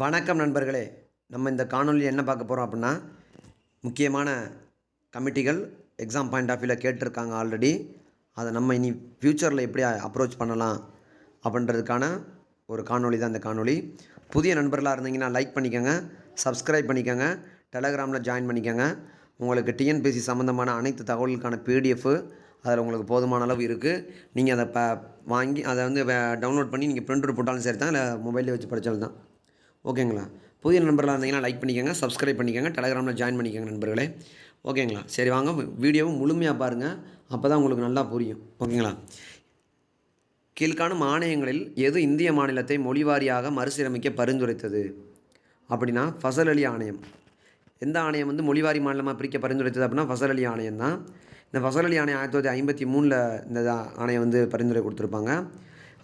வணக்கம் நண்பர்களே. நம்ம இந்த காணொலியில் என்ன பார்க்க போகிறோம் அப்படின்னா முக்கியமான கமிட்டிகள் எக்ஸாம் பாயிண்ட் ஆஃப் வியூவில் கேட்டிருக்காங்க ஆல்ரெடி அதை நம்ம இனி ஃப்யூச்சரில் எப்படி அப்ரோச் பண்ணலாம் அப்படின்றதுக்கான ஒரு காணொலி தான் இந்த காணொலி புதிய நண்பர்களாக இருந்தீங்கன்னா லைக் பண்ணிக்கோங்க சப்ஸ்கிரைப் பண்ணிக்கோங்க டெலகிராமில் ஜாயின் பண்ணிக்கோங்க. உங்களுக்கு டிஎன்பிசி சம்மந்தமான அனைத்து தகவல்களுக்கான பிடிஎஃப் அதில் உங்களுக்கு போதுமான அளவு இருக்குது நீங்கள் அதை ப வாங்கி அதை வந்து டவுன்லோட் பண்ணி நீங்கள் ப்ரிண்ட் போட்டாலும் சரி தான் இல்லை மொபைலில் வச்சு படித்தாலும் தான். ஓகேங்களா? புதிய நண்பர்களாக இருந்தீங்கன்னா லைக் பண்ணிக்கோங்க சப்ஸ்கிரைப் பண்ணிக்கோங்க டெலகிராமில் ஜாயின் பண்ணிக்கோங்க நண்பர்களே. ஓகேங்களா? சரி வாங்க வீடியோவும் முழுமையாக பாருங்கள் அப்போ தான் உங்களுக்கு நல்லா புரியும். ஓகேங்களா? கீழ்காணும் ஆணையங்களில் எது இந்திய மாநிலத்தை மொழிவாரியாக மறுசீரமைக்க பரிந்துரைத்தது? அப்படின்னா ஃபசல் அலி ஆணையம். எந்த ஆணையம் வந்து மொழிவாரி மாநிலமாக பிரிக்க பரிந்துரைத்தது அப்படின்னா ஃபசல் அலி ஆணையம் தான் இந்த ஃபசல் அலி ஆணையம் ஆயிரத்தி தொள்ளாயிரத்தி ஐம்பத்தி மூணில் இந்த ஆணையம் வந்து பரிந்துரை கொடுத்துருப்பாங்க.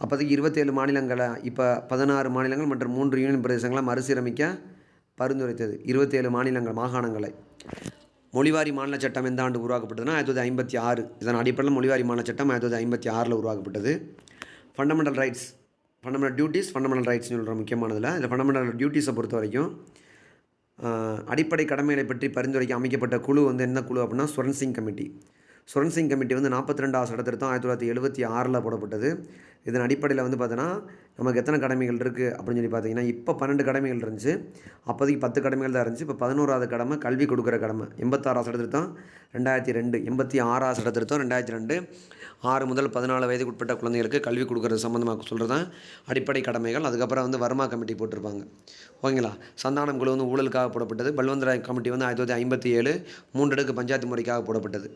அப்போதைக்கு இருபத்தேழு மாநிலங்களை இப்போ பதினாறு மாநிலங்கள் மற்றும் மூன்று யூனியன் பிரதேசங்களை மறுசீரமைக்க பரிந்துரைத்தது. இருபத்தேழு மாநிலங்கள் மாகாணங்களை. மொழிவாரி மாநில சட்டம் எந்த ஆண்டு உருவாக்கப்பட்டதுன்னா ஆயிரத்தி தொள்ளாயிரத்தி ஐம்பத்தி ஆறு. இதன் அடிப்படையில் மொழிவாரி மாநில சட்டம் ஆயிரத்தி தொள்ளாயிரத்தி ஐம்பத்தி ஆறில் உருவாக்கப்பட்டது. Fundamental rights fundamental duties fundamental ரைட்ஸ்னு சொல்கிற முக்கியமானதில். இந்த ஃபண்டமெண்டல் டியூட்டிஸை பொறுத்த வரைக்கும் அடிப்படை கடமைகளை பற்றி பரிந்துரைக்க அமைக்கப்பட்ட குழு வந்து என்ன குழு அப்படின்னா சுரன் சிங் கமிட்டி சுரன் சிங் கமிட்டி வந்து நாற்பத்தி ரெண்டாவது சட்டத்திருத்தம் ஆயிரத்தி தொள்ளாயிரத்தி எழுபத்தி ஆறில் போடப்பட்டது. இதன் அடிப்படையில் வந்து பார்த்தோன்னா நமக்கு எத்தனை கடமைகள் இருக்குது அப்படின்னு சொல்லி பார்த்தீங்கன்னா இப்போ பன்னெண்டு கடமைகள் இருந்துச்சு. அப்போதைக்கு பத்து கடமைகள் தான் இருந்துச்சு. இப்போ பதினோராவது கடமை கல்வி கொடுக்குற கடமை. எண்பத்தாறாவது சட்டத்திருத்தம் ரெண்டாயிரத்தி ரெண்டு. எண்பத்தி ஆறாவது சட்டத்திருத்தம் ரெண்டாயிரத்தி ரெண்டு. ஆறு முதல் பதினாலு வயதுக்கு உட்பட்ட குழந்தைகளுக்கு கல்வி கொடுக்குறது சம்மந்தமாக சொல்கிறது தான் அடிப்படை கடமைகள். அதுக்கப்புறம் வந்து வர்மா கமிட்டி போட்டிருப்பாங்க. ஓகேங்களா? சந்தானம் குழு வந்து ஊழலுக்காக போடப்பட்டது. பல்வந்தராய் கமிட்டி வந்து ஆயிரத்தி தொள்ளாயிரத்தி ஐம்பத்தி ஏழு. மூன்றடுக்கு பஞ்சாயத்து முறைக்காக போடப்பட்டது.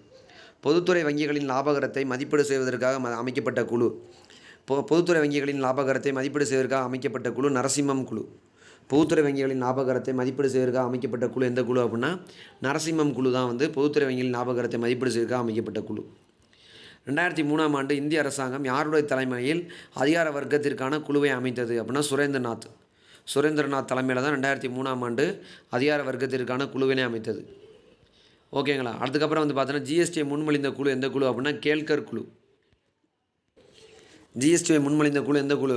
பொதுத்துறை வங்கிகளின் லாபகரத்தை மதிப்பீடு செய்வதற்காக ம- அமைக்கப்பட்ட குழு. பொ பொதுத்துறை வங்கிகளின் லாபகரத்தை மதிப்பீடு செய்வதற்காக அமைக்கப்பட்ட குழு நரசிம்மம் குழு. பொதுத்துறை வங்கிகளின் லாபகரத்தை மதிப்பீடு செய்வதற்காக அமைக்கப்பட்ட குழு எந்த குழு அப்படின்னா நரசிம்மம் குழு தான் வந்து பொதுத்துறை வங்கிகளின் லாபகரத்தை மதிப்பீடு செய்வதற்காக அமைக்கப்பட்ட குழு. ரெண்டாயிரத்தி மூணாம் ஆண்டு இந்திய அரசாங்கம் யாருடைய தலைமையில் அதிகார வர்க்கத்திற்கான குழுவை அமைத்தது அப்படின்னா சுரேந்திரநாத். சுரேந்திரநாத் தலைமையில் தான் ரெண்டாயிரத்தி மூணாம் ஆண்டு அதிகார வர்க்கத்திற்கான குழுவினை அமைத்தது. ஓகேங்களா? அதுக்கப்புறம் வந்து பார்த்தோன்னா ஜிஎஸ்டியை முன்மொழிந்த குழு எந்த குழு அப்படின்னா கேல்கர் குழு. ஜிஎஸ்டியை முன்மொழிந்த குழு எந்த குழு?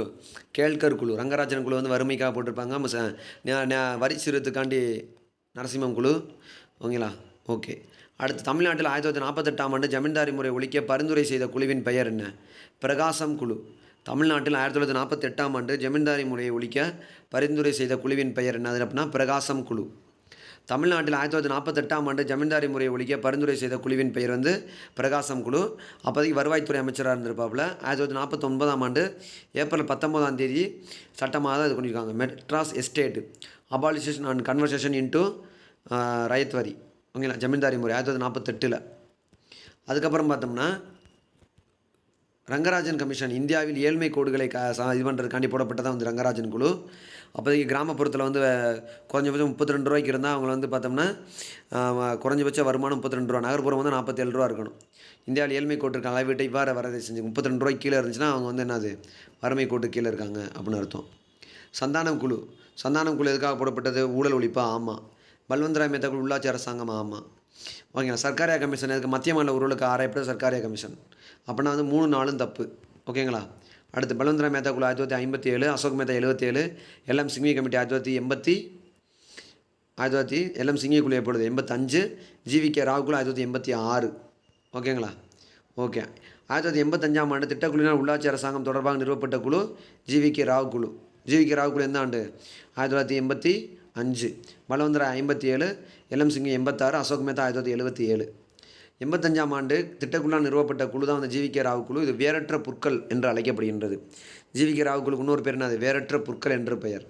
கேள்கர் குழு. ரங்கராஜன் குழு வந்து வறுமைக்காக போட்டிருப்பாங்க. வரி சிறுத்துக்காண்டி நரசிம்மம் குழு. ஓகேங்களா? ஓகே. அடுத்து தமிழ்நாட்டில் ஆயிரத்தி தொள்ளாயிரத்தி நாற்பத்தெட்டாம் ஆண்டு ஜமீன்தாரி முறை ஒழிக்க பரிந்துரை செய்த குழுவின் பெயர் என்ன? பிரகாசம் குழு. தமிழ்நாட்டில் ஆயிரத்தி தொள்ளாயிரத்தி நாற்பத்தெட்டாம் ஆண்டு ஜமீன்தாரி முறையை ஒழிக்க பரிந்துரை செய்த குழுவின் பெயர் என்னது அப்படின்னா பிரகாசம் குழு. தமிழ்நாட்டில் ஆயிரத்தி தொள்ளாயிரத்தி நாற்பத்தெட்டாம் ஆண்டு ஜமீன்தாரி முறையை ஒழிக்க பரிந்துரை செய்த குழுவின் பெயர் வந்து பிரகாசம் குழு. அப்போதைக்கு வருவாய்த்துறை அமைச்சராக இருந்திருப்பாப்புல. ஆயிரத்தி தொள்ளாயிரத்தி நாற்பத்தொன்பதாம் ஆண்டு ஏப்ரல் பத்தொன்பதாம் தேதி சட்டமாக இது பண்ணியிருக்காங்க Madras estate abolition and conversation into ryotwari ஓகேங்களா? ஜமீன்தாரி முறை ஆயிரத்தி தொள்ளாயிரத்தி நாற்பத்தெட்டில். அதுக்கப்புறம் பார்த்தோம்னா ரங்கராஜன் கமிஷன் இந்தியாவில் ஏழ்மை கோடுகளை க இது பண்ணுறதுக்காண்டி போடப்பட்டதான் வந்து ரங்கராஜன் குழு. அப்போதைக்கு கிராமப்புறத்தில் வந்து குறைஞ்சபட்சம் முப்பத்தி ரெண்டு ரூபாய்க்கு இருந்தால் அவங்க வந்து பார்த்தோம்னா குறைஞ்சபட்ச வருமானம் முப்பத்தி ரெண்டு ரூபா நகர்ப்புறம் வந்து நாற்பத்தேழு ரூபா இருக்கணும். இந்தியாவில் ஏழ்மை கோட்டிற்கு அளவீட்டை இவ்வாறு வரதை செஞ்சு முப்பத்தி ரெண்டு ரூபாய்க்கு கீழே இருந்துச்சுன்னா அவங்க வந்து என்னது வறுமை கோட்டு கீழே இருக்காங்க அப்படின்னு அர்த்தம். சந்தானம் குழு. சந்தானம் குழு எதுக்காக போடப்பட்டது? ஊழல் ஒழிப்பா? ஆமாம் பல்வந்தராய் மேத்தா குழு உள்ளாட்சி அரசாங்கம்? ஆமாம் ஓகேங்களா? சர்க்காரியா கமிஷன் எதுக்கு மத்திய மாநில உறவுகளுக்கு ஆராயப்பட்ட சர்க்காரியா கமிஷன். அப்படின்னா வந்து மூணு நாளும் தப்பு. ஓகேங்களா? அடுத்து பல்வந்தராய் மேத்தா குழு ஆயிரத்தி தொள்ளாயிரத்தி ஐம்பத்தி ஏழு அசோக் மேத்தா எழுபத்தேழு எல்எம் சிங்வி கமிட்டி ஆயிரத்தி தொள்ளாயிரத்தி எண்பத்தி ஆயிரத்தி தொள்ளாயிரத்தி எல்எம் சிங்கி குழு எப்பொழுது எண்பத்தஞ்சு ஜிவிகே ராவ் குழு ஆயிரத்தி தொள்ளாயிரத்தி எண்பத்தி ஆறு. ஓகேங்களா? ஓகே. ஆயிரத்தி தொள்ளாயிரத்தி எண்பத்தஞ்சாம் ஆண்டு திட்டக்குழுவினால் உள்ளாட்சி அரசாங்கம் தொடர்பாக நிறுவப்பட்ட குழு ஜிவிகே ராவ் குழு. ஜிவிகே ராவ் குழு எந்த ஆண்டு? ஆயிரத்தி தொள்ளாயிரத்தி எண்பத்தி அஞ்சு. பலவந்தரா ஐம்பத்தி ஏழு எல்எம் சிங்கி எண்பத்தாறு அசோக் மேத்தா ஆயிரத்தி தொள்ளாயிரத்தி எழுபத்தி ஏழு. எண்பத்தஞ்சாம் ஆண்டு திட்டக்குள்ளால் நிறுவப்பட்ட குழு தான் வந்து ஜிவிகே ராவ் குழு. இது வேறற்ற புற்கள் என்று அழைக்கப்படுகின்றது. ஜீவிக்க ராவ் குழுக்கு இன்னொரு பேர் என்னது வேறற்ற புற்கள் என்று பெயர்.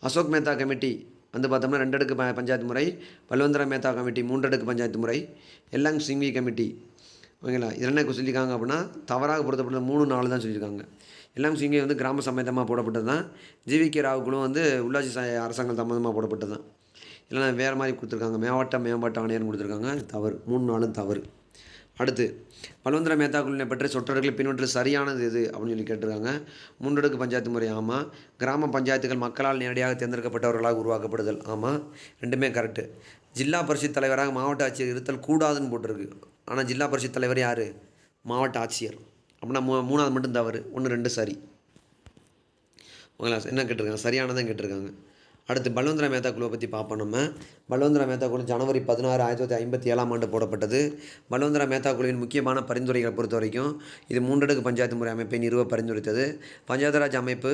அசோக் மேத்தா கமிட்டி வந்து பார்த்தோம்னா ரெண்டு அடுக்கு ப- பஞ்சாயத்து முறை பல்வந்தரா மேத்தா கமிட்டி மூன்று அடுக்கு பஞ்சாயத்து முறை எல்லாம் சிங்வி கமிட்டி. ஓகேங்களா? இது என்ன சொல்லியிருக்காங்க அப்படின்னா தவறாக பொருத்தப்பட்ட மூணு நாலு தான் சொல்லியிருக்காங்க. எல்லாம் சிங்கி வந்து கிராம சம்மந்தமாக போடப்பட்டது தான். ஜிவிகே ராவுக்குழும் வந்து உள்ளாட்சி ச- அரசாங்கம் சம்மந்தமாக போடப்பட்டது தான். இல்லைன்னா வேறு மாதிரி கொடுத்துருக்காங்க. மேவட்ட மேம்பாட்டு ஆணையர்னு கொடுத்துருக்காங்க. தவறு. மூணு நாளும் தவறு. அடுத்து பல்வந்தர மேத்தா குழுவினை பற்றி சொற்றர்களை பின்பற்று சரியானது எது அப்படின்னு சொல்லி கேட்டிருக்காங்க. மூன்றடுக்கு பஞ்சாயத்து முறை ஆமாம் கிராம பஞ்சாயத்துகள் மக்களால் நேரடியாக தேர்ந்தெடுக்கப்பட்டவர்களாக உருவாக்கப்படுதல் ஆமாம் ரெண்டுமே கரெக்டு ஜில்லா பரிஷத் தலைவராக மாவட்ட ஆட்சியர் இருத்தல் கூடாதுன்னு போட்டிருக்கு. ஆனால் ஜில்லா பரிஷத் தலைவர் யார்? மாவட்ட ஆட்சியர். அப்படின்னா மூ மூணாவது மட்டும் தவறு. ஒன்று ரெண்டு சரி. ஓகேங்களா? என்ன கேட்டிருக்காங்க? சரியானதான் கேட்டிருக்காங்க. அடுத்து பல்வந்திரா மேத்தா குழுவை பற்றி பார்ப்போம் நம்ம. பல்வந்திரா மேத்தா குழு ஜனவரி பதினாறு ஆயிரத்தி தொள்ளாயிரத்தி ஐம்பத்தி ஏழாம் ஆண்டு போடப்பட்டது. பல்வந்திரா மேத்தா குழுவின் முக்கியமான பரிந்துரைகளை பொறுத்த வரைக்கும் இது மூன்றடுக்கு பஞ்சாயத்து முறை அமைப்பை நிறுவ பரிந்துரைத்தது. பஞ்சாயத்து ராஜ் அமைப்பு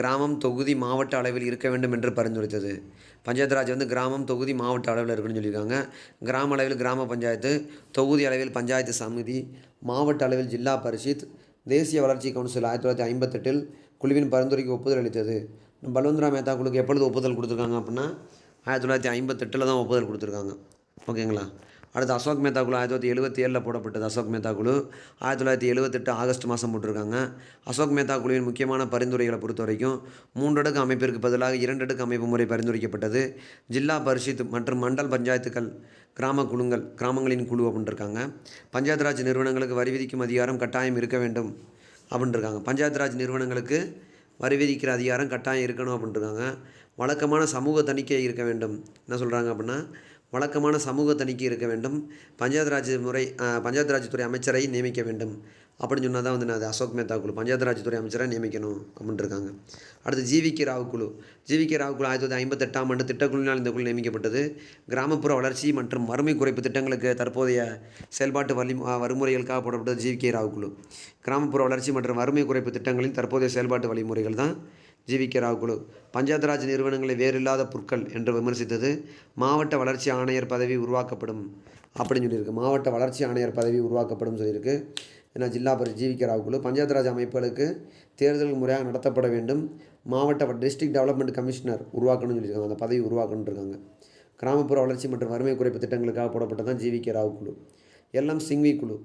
கிராமம் தொகுதி மாவட்ட அளவில் இருக்க வேண்டும் என்று பரிந்துரைத்தது. பஞ்சாயத்து ராஜ் வந்து கிராமம் தொகுதி மாவட்ட அளவில் இருக்குன்னு சொல்லியிருக்காங்க. கிராம அளவில் கிராம பஞ்சாயத்து தொகுதி அளவில் பஞ்சாயத்து சமிதி மாவட்ட அளவில் ஜில்லா பரிஷத் தேசிய வளர்ச்சி கவுன்சில் ஆயிரத்தி தொள்ளாயிரத்தி ஐம்பத்தெட்டில் குழுவின் பரிந்துரைக்கு ஒப்புதல் அளித்தது. பல்வந்திரா மேத்தா குழுக்கு எப்பொழுது ஒப்புதல் கொடுத்துருக்காங்க அப்படின்னா ஆயிரத்தி தொள்ளாயிரத்தி ஐம்பத்தெட்டில் தான் ஒப்புதல் கொடுத்துருக்காங்க. ஓகேங்களா? அடுத்து அசோக் மேத்தா குழு ஆயிரத்தி தொள்ளாயிரத்தி எழுபத்தி ஏழில் போடப்பட்டது அசோக் மேத்தா குழு. ஆயிரத்தி தொள்ளாயிரத்தி எழுபத்தெட்டு ஆகஸ்ட் மாதம் போட்டிருக்காங்க. அசோக் மேத்தா குழுவின் முக்கியமான பரிந்துரைகளை பொறுத்த வரைக்கும் மூன்றடுக்கு அமைப்பிற்கு பதிலாக இரண்டடுக்கு அமைப்பு முறை பரிந்துரைக்கப்பட்டது. ஜில்லா பரிஷத்து மற்றும் மண்டல் பஞ்சாயத்துக்கள் கிராம குழுங்கள் கிராமங்களின் குழு அப்படின்ட்டு பஞ்சாயத்து ராஜ் நிறுவனங்களுக்கு வரி விதிக்கும் அதிகாரம் கட்டாயம் இருக்க வேண்டும் அப்படின்ட்டுருக்காங்க பஞ்சாயத்து ராஜ் நிறுவனங்களுக்கு வரி விதிக்கிற அதிகாரம் கட்டாயம் இருக்கணும் அப்படின்ட்டுருக்காங்க வழக்கமான சமூக தணிக்கை இருக்க வேண்டும். என்ன சொல்கிறாங்க அப்படின்னா வழக்கமான சமூக தணிக்கை இருக்க வேண்டும். பஞ்சாயத்து ராஜ் முறை பஞ்சாயத்து ராஜ் துறை அமைச்சரை நியமிக்க வேண்டும். அப்படின்னு சொன்னால் தான் வந்து நான் அது அசோக் மேத்தா குழு பஞ்சாயத்து ராஜ் துறை அமைச்சரை நியமிக்கணும் அப்படின்ட்டுருக்காங்க அடுத்து ஜிவிகே ராவ் குழு. ஜிவிகே ராவ் குழு ஆயிரத்தி தொள்ளாயிரத்தி ஐம்பத்தெட்டாம் ஆண்டு திட்டக்குழுவினால் இந்த குழு நியமிக்கப்பட்டது. கிராமப்புற வளர்ச்சி மற்றும் வறுமை குறைப்பு திட்டங்களுக்கு தற்போதைய செயல்பாட்டு வழி வழிமுறைகளுக்காக போடப்பட்டது ஜிவிகே ராவ் குழு. கிராமப்புற வளர்ச்சி மற்றும் வறுமை குறைப்பு திட்டங்களின் தற்போதைய செயல்பாட்டு வழிமுறைகள் தான். ஜிவிகே ராவ் குழு பஞ்சாயத்து ராஜ் நிறுவனங்களை வேறில்லாத பொருட்கள் என்று விமர்சித்தது மாவட்ட வளர்ச்சி ஆணையர் பதவி உருவாக்கப்படும் அப்படின்னு சொல்லியிருக்கு. மாவட்ட வளர்ச்சி ஆணையர் பதவி உருவாக்கப்படும் சொல்லியிருக்கு. ஏன்னா ஜில்லா பரி ஜிவிகே ராவ் குழு பஞ்சாயத்து ராஜ் அமைப்புகளுக்கு தேர்தல் முறையாக நடத்தப்பட வேண்டும். மாவட்ட டிஸ்ட்ரிக்ட் டெவலப்மெண்ட் கமிஷனர் உருவாக்கணும்னு சொல்லியிருக்காங்க. அந்த பதவி உருவாக்கணுன்னு இருக்காங்க. கிராமப்புற வளர்ச்சி மற்றும் வறுமை குறைப்பு திட்டங்களுக்காக போடப்பட்டதான் ஜிவிகே ராவ் குழு. எல்எம் சிங்வி குழு.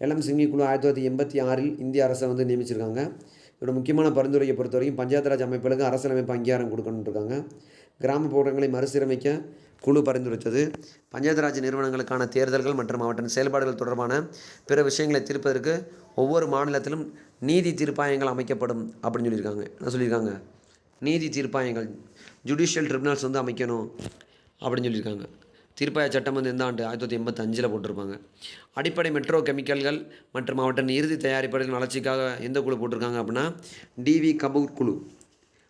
எல்எம் சிங்வி குழு ஆயிரத்தி தொள்ளாயிரத்தி எண்பத்தி ஆறில் இந்திய அரசை வந்து நியமிச்சிருக்காங்க. இதோட முக்கியமான பரிந்துரையை பொறுத்த வரைக்கும் பஞ்சாயத்து ராஜ் அமைப்புகளுக்கு அரசியலமைப்பு அங்கீகாரம் கொடுக்கணும்னு இருக்காங்க கிராமப்புறங்களை மறுசீரமைக்க குழு பரிந்துரைத்தது. பஞ்சாயத்து ராஜ் நிறுவனங்களுக்கான தேர்தல்கள் மற்றும் அவற்றின் செயல்பாடுகள் தொடர்பான பிற விஷயங்களை தீர்ப்பதற்கு ஒவ்வொரு மாநிலத்திலும் நீதி தீர்ப்பாயங்கள் அமைக்கப்படும் அப்படின்னு சொல்லியிருக்காங்க. என்ன சொல்லியிருக்காங்க? நீதி தீர்ப்பாயங்கள் ஜுடிஷியல் ட்ரிபுனல்ஸ் வந்து அமைக்கணும் அப்படின்னு சொல்லியிருக்காங்க. தீர்ப்பாய சட்டம் வந்து எந்த ஆண்டு? ஆயிரத்தி தொள்ளாயிரத்தி எண்பத்தஞ்சில் போட்டிருப்பாங்க. அடிப்படை மெட்ரோ கெமிக்கல்கள் மற்றும் அவற்றின் இறுதி தயாரிப்புகளின் வளர்ச்சிக்காக எந்த குழு போட்டிருக்காங்க அப்படின்னா டிவி கபூர் குழு.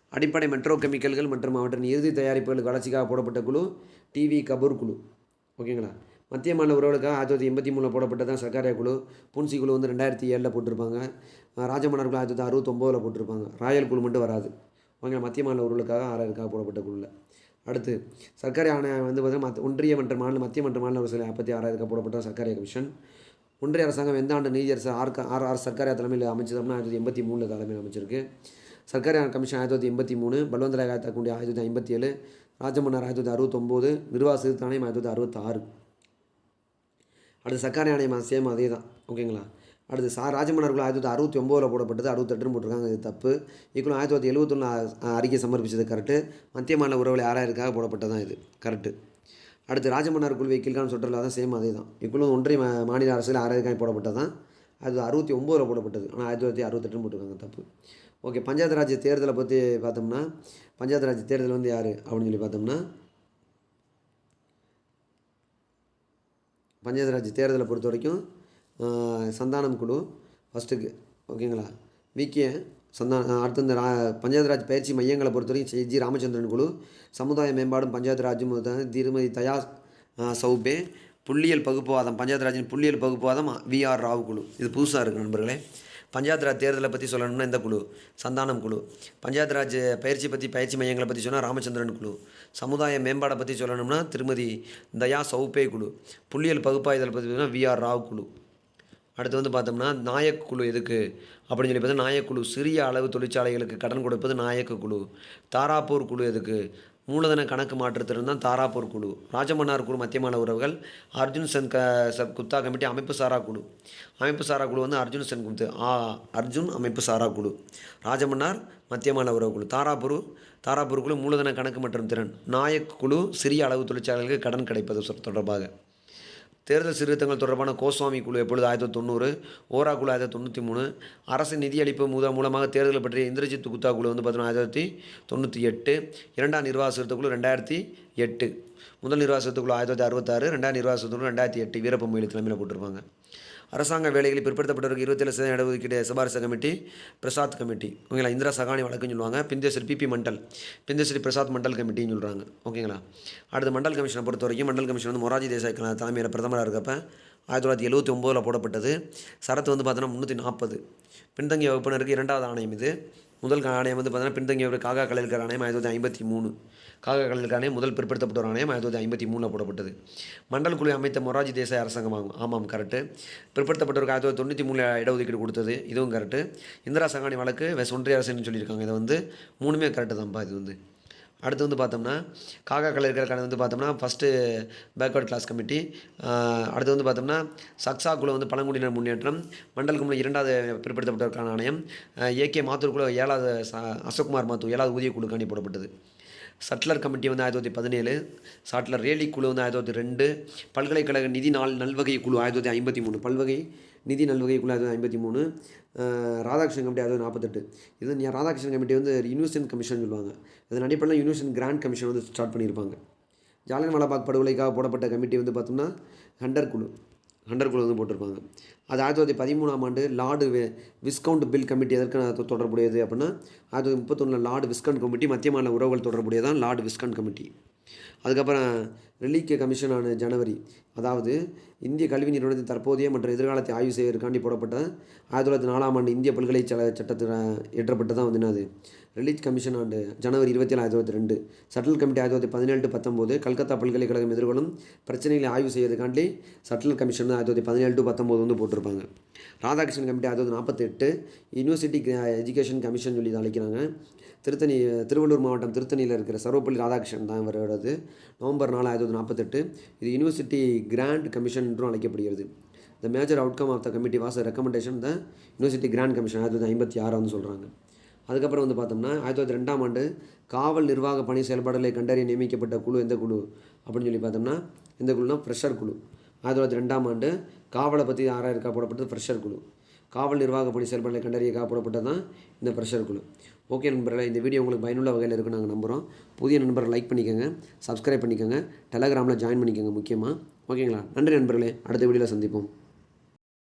அடிப்படை மெட்ரோ கெமிக்கல்கள் மற்றும் அவற்றின் இறுதி தயாரிப்புகளுக்கு வளர்ச்சிக்காக போடப்பட்ட குழு டிவி கபூர் குழு. ஓகேங்களா? மத்திய மாநில உறவுகளுக்காக ஆயிரத்தி தொள்ளாயிரத்தி எண்பத்தி மூணில் போடப்பட்டதான் சர்க்காரிய குழு. பூன்சி குழு வந்து ரெண்டாயிரத்தி ஏழில் போட்டிருப்பாங்க. அஹ் ராஜமன்னர் குழு ஆயிரத்தி தொள்ளாயிரத்தி அறுபத்தொம்போதில் போட்டிருப்பாங்க. ராயல் குழு மட்டும் வராது. ஓகேங்களா? மத்திய மாநில உறவுகளுக்காக ஆறாயிரக்காக போடப்பட்ட குழுவில் அடுத்து சர்க்காரி ஆணையம் வந்து பார்த்தீங்கன்னா ஒன்றிய மன்ற மாநில மத்திய மன்ற மாநில அரசு நாற்பத்தி ஆறாயிரத்துக்கு போடப்பட்ட சர்க்கரை கமிஷன். ஒன்றிய அரசாங்கம் எந்த ஆண்டு நீதி அரசு ஆர் ஆர் ஆர் சர்க்காரியா தலைமையில் அமைச்சதுன்னா ஆயிரத்தி தொள்ளாயிரத்தி எண்பத்தி மூணில் தலைமையில் அமைச்சிருக்கு. சர்க்காரி கமிஷன் ஆயிரத்தி தொள்ளாயிரத்தி எண்பத்தி மூணு பல்வந்தராய காத்தாக்குண்டி ஆயிரத்தி தொள்ளாயிரத்தி ஐம்பத்தி ஏழு ராஜமன்னர் ஆயிரத்தி தொள்ளாயிரத்தி அறுபத்தொம்போது நிர்வாக சீர்திருத்த ஆயிரத்தி தொள்ளாயிரத்தி அறுபத்தாறு. அடுத்து சர்க்காரி ஆணையம் சேம் அதே தான் ஓகேங்களா? அடுத்து சா ராஜமன்னர்கள் ஆயிரத்தி தொள்ளாயிரத்தி அறுபத்தி ஒம்போதில் போடப்பட்டது அறுபத்தெட்டுன்னு போட்டிருக்காங்க இது தப்பு. இக்குழு ஆயிரத்தி தொள்ளாயிரத்தி எழுபத்தொன்னு அறிக்கை சமர்ப்பிச்சது கரெக்டு மத்திய மாநில உறவுகளை ஆறாயிரக்காக போடப்பட்டதான் இது கரெக்டு அடுத்து ராஜமன்னார் குழுவை கீழ்கான சுற்றுலா தான் சேம் அதே தான் இக்குள்ள ஒன்றிய மா- மாநில அரசில் ஆறாயிரக்காய் போடப்பட்டது தான் அது அறுபத்தி ஒம்போதில் போடப்பட்டது. ஆனால் ஆயிரத்தி தொள்ளாயிரத்தி அறுபத்தெட்டுன்னு போட்டிருக்காங்க தப்பு. ஓகே பஞ்சாயத்து ராஜ் தேர்தலை பற்றி பார்த்தோம்னா பஞ்சாயத்து ராஜ் தேர்தல் வந்து யார் அப்படின்னு சொல்லி பார்த்தோம்னா பஞ்சாயத்து ராஜ் தேர்தலை பொறுத்த வரைக்கும் சந்தானம் குழு ஃபஸ்ட்டுக்கு ஓகேங்களா? விகே சந்தான அடுத்து இந்த ரா பஞ்சாயத்து ராஜ் பயிற்சி மையங்களை பொறுத்த வரைக்கும் ஜி. ராமச்சந்திரன் குழு சமுதாய மேம்பாடும் பஞ்சாயத்து ராஜும் திருமதி தயா சௌபே புள்ளியியல் பகுப்புவாதம் பஞ்சாயத்து ராஜின் புள்ளியியல் பகுப்புவாதம் விஆர் ராவ் குழு. இது புதுசாக இருக்குது நண்பர்களே. பஞ்சாயத்து ராஜ் தேர்தலை பற்றி சொல்லணும்னா இந்த குழு சந்தானம் குழு. பஞ்சாயத்து ராஜ் பயிற்சி பற்றி பயிற்சி மையங்களை பற்றி சொன்னால் ராமச்சந்திரன் குழு. சமுதாய மேம்பாடை பற்றி சொல்லணும்னா திருமதி தயா சௌபே குழு. புள்ளியியல் பகுப்பாய்தல் பற்றி சொன்னால் வி. ஆர். ராவ் குழு. அடுத்து வந்து பார்த்தோம்னா நாயக்குழு எதுக்கு? அப்படின்னு சொல்லி பார்த்தா நாயக் குழு சிறிய அளவு தொழிற்சாலைகளுக்கு கடன் கொடுப்பது நாயக்க குழு. தாராப்பூர் குழு எதுக்கு? மூலதன கணக்கு மாற்றுத்திறன் தான் தாராப்பூர் குழு. ராஜமன்னார் குழு மத்திய மாநில உறவுகள் அர்ஜுன் சென் க சப் குப்தா கமிட்டி அமைப்பு சாரா குழு. அமைப்பு சாரா குழு வந்து அர்ஜுன் சென் குப்து ஆ அர்ஜுன் அமைப்பு சாரா குழு. ராஜமன்னார் மத்திய மாநில உறவு குழு. தாராப்பூர் குழு மூலதன கணக்கு மற்றும் திறன். நாயக் குழு சிறிய அளவு தொழிற்சாலைகளுக்கு கடன் கிடைப்பது தொடர்பாக. தேர்தல் சீர்திருத்தங்கள் தொடர்பான கோஸ்வாமி குழு எப்பொழுது ஆயிரத்தி தொண்ணூறு ஓரா குழு ஆயிரத்தி தொண்ணூற்றி மூணு அரசு நிதியளிப்பு மூல மூலமாக தேர்தல் பற்றிய இந்திரஜித் குத்தா குழு வந்து பார்த்தீங்கன்னா ஆயிரத்தி தொண்ணூற்றி எட்டு இரண்டாம் நிர்வாக சீர்திருத்த குழு ரெண்டாயிரத்தி எட்டு. முதல் நிர்வாக சீர்திருத்த குழு ஆயிரத்தி தொள்ளாயிரத்தி அறுபத்தாறு ரெண்டாம் நிர்வாக சீர்திருத்த குழு ரெண்டாயிரத்தி எட்டு. வீரப்ப மொழி தலைமையில் போட்டிருப்பாங்க. அரசாங்க வேலைகளில் பிற்படுத்தப்பட்டவருக்கு இருபத்தேழு சதவீதம் இடஒதுக்கீடு சிபாரிசு கமிட்டி பிரசாத் கமிட்டி. ஓகேங்களா? இந்திரா சகானி வழக்குன்னு சொல்லுவாங்க. பிந்தேஸ்வரி பிபி மண்டல். பிந்தேஸ்வரி பிரசாத் மண்டல் கமிட்டின்னு சொல்கிறாங்க ஓகேங்களா? அடுத்து மண்டல் கமிஷனை பொறுத்த வரைக்கும் மண்டல் கமிஷன் வந்து மொராஜி தேசாய் தலைமையில் பிரதமராக இருக்கப்போ ஆயிரத்தி தொள்ளாயிரத்தி எழுபத்தி ஒம்போதில் போடப்பட்டது. சரத்து வந்து பார்த்தோன்னா முந்நூற்றி நாற்பது பின்தங்கிய வகுப்பினருக்கு இரண்டாவது ஆணையம் இது. முதல் ஆணையம் வந்து பார்த்தீங்கன்னா பின்தங்கியவர் காகா கலைஞர் ஆணையம் ஆயிரத்தி தொள்ளாயிரத்தி ஐம்பத்தி மூணு. காகா கலைஞர் ஆணையம் முதல் பிற்படுத்தப்பட்ட ஒரு ஆணையம் ஆயிரத்தி தொள்ளாயிரத்தி ஐம்பத்தி மூணில் போடப்பட்டது. மண்டல் குழு அமைத்த மொராஜி தேசாய் அரசாங்கமாகும். ஆமாம் கரெக்டு பிற்படுத்தப்பட்டவருக்கு ஆயிரத்தி தொள்ளாயிரத்தி தொண்ணூற்றி மூணில் இடஒதுக்கீடு கொடுத்தது. இதுவும் கரெக்டு இந்திரா சங்கானி வழக்கு வெஸ் ஒன்றிய அரசுன்னு சொல்லியிருக்காங்க. இதை வந்து மூணுமே கரெக்டு தான்ப்பா இது வந்து. அடுத்து வந்து பார்த்தோம்னா காக்கா கலைஞர்களுக்கான வந்து பார்த்தோம்னா ஃபஸ்ட்டு பேக்வர்ட் கிளாஸ் கமிட்டி அடுத்து வந்து பார்த்தோம்னா சக்ஸா குழு வந்து பழங்குடியினர் முன்னேற்றம் மண்டல் குழு இரண்டாவது பிற்படுத்தப்பட்டவருக்கான ஆணையம் ஏகே மாத்தூர் குழு ஏழாவது அசோக்குமார் மாத்தூர் ஏழாவது ஊதிய குழுக்காண்டி போடப்பட்டது. சட்லர் கமிட்டி வந்து ஆயிரத்தி தொள்ளாயிரத்தி பதினேழு சாட்லர் ரேலி குழு வந்து ஆயிரத்தி தொள்ளாயிரத்தி ரெண்டு பல்கலைக்கழக நிதி நாள் நல்வகை குழு ஆயிரத்தி தொள்ளாயிரத்தி ஐம்பத்தி மூணு பல்வகை நிதி நல்வகை குழு ஆயிரத்தி தொள்ளாயிரத்தி ஐம்பத்தி மூணு ராதாகிருஷ்ணன் கமிட்டி ஆயிரத்தி நாற்பத்தெட்டு இது நீ- ராதாகிருஷ்ணன் கமிட்டி வந்து யூனிவர்சன் கமிஷன் சொல்லுவாங்க. இதன் அடிப்படையில் யூனிவர்சன் கிராண்ட் கமிஷன் வந்து ஸ்டார்ட் பண்ணியிருப்பாங்க. ஜாலியன் வாலாபாக் படுகொலைக்காக போடப்பட்ட கமிட்டி வந்து பார்த்தோம்னா ஹண்டர் குழு. ஹண்டர் வந்து போட்டிருப்பாங்க. அது ஆயிரத்தி தொள்ளாயிரத்தி பதிமூணாம் ஆண்டு லார்டு விஸ்கவுண்ட் பில் கமிட்டி எதற்கு தொ- தொடர்புடையது அப்படின்னா ஆயிரத்தி தொள்ளாயிரத்தி முப்பத்தொன்னில் லார்டு விஸ்கவுண்ட் கமிட்டி மத்திய மாநில உறவுகள் தொடர்புடையதான் லார்டு விஸ்கவுண்ட் கமிட்டி. அதுக்கப்புறம் ரிலீக்கிய கமிஷனான ஜனவரி அதாவது இந்திய கல்வி நிறுவனத்தின் தற்போதைய மற்றும் எதிர்காலத்தை ஆய்வு செய்வதற்காண்டி போடப்பட்ட ஆயிரத்தி தொள்ளாயிரத்தி நாலாம் ஆண்டு இந்திய பல்கலைக்கழக சட்டத்தில் இயற்றப்பட்டதான் வந்து என்னது? ரிலீஜ் கமிஷன் ஆண்டு ஜனவரி இருபத்தி ஏழு ஆயிரத்தி தொள்ளாயிரத்தி ரெண்டு. சட்டில் கமிட்டி ஆயிரத்தி தொள்ளாயிரத்தி பதினேழு பத்தொம்போது கல்கத்தா பல்கலைக்கழகம் எதிர்கொள்ளும் பிரச்சனைகளை ஆய்வு செய்வதற்காண்டி சட்டில் கமிஷன் ஆயிரத்தி தொள்ளாயிரத்தி பதினேழு டு பத்தொம்போது வந்து போட்டிருப்பாங்க. ராதாகிருஷ்ணன் கமிட்டி ஆயிரத்தி தொள்ளாயிரத்தி நாற்பத்தெட்டு யூனிவர்சிட்டி எஜுகேஷன் கமிஷன் சொல்லி அழைக்கிறாங்க. திருத்தணி திருவள்ளூர் மாவட்டம் திருத்தணியில் இருக்கிற சர்வப்பள்ளி ராதாகிருஷ்ணன் தான் இவரோடது. நவம்பர் நாலு ஆயிரத்தி தொள்ளாயிரத்தி நாற்பத்தெட்டு இது யூனிவர்சிட்டி கிராண்ட் கமிஷன் என்றும் அழைக்கப்படுகிறது. The major outcome of the committee was recommendation the university grant commission ஆயிரத்தி தொள்ளாயிரத்தி ஐம்பத்தி ஆறு சொல்கிறாங்க அதுக்கப்புறம் வந்து பார்த்தோம்னா ஆயிரத்தி தொள்ளாயிரத்தி ரெண்டாம் ஆண்டு காவல் நிர்வாக பணி செயல்பாடுகளை கண்டறிய நியமிக்கப்பட்ட குழு எந்த குழு? அப்படின்னு சொல்லி பார்த்தோம்னா இந்த குழுனா ஃப்ரெஷர் குழு. ஆயிரத்தி தொள்ளாயிரத்தி ரெண்டாம் ஆண்டு காவலை பற்றி ஆறாயிரம் போடப்பட்டது ஃப்ரெஷர் குழு. காவல் நிர்வாக பணி செயல்பாடுகளை கண்டறிய போடப்பட்டது தான் இந்த ப்ரெஷர் குழு. ஓகே நண்பர்களே இந்த வீடியோ உங்களுக்கு பயனுள்ள வகையில் இருக்குன்னு நாங்கள் நம்புகிறோம் புதிய நண்பர்கள் லைக் பண்ணிக்கோங்க சப்ஸ்கிரைப் பண்ணிக்கோங்க டெலகிராமில் ஜாயின் பண்ணிக்கோங்க முக்கியமாக ஓகேங்களா நன்றி நண்பர்களே அடுத்த வீடியோவில் சந்திப்போம்.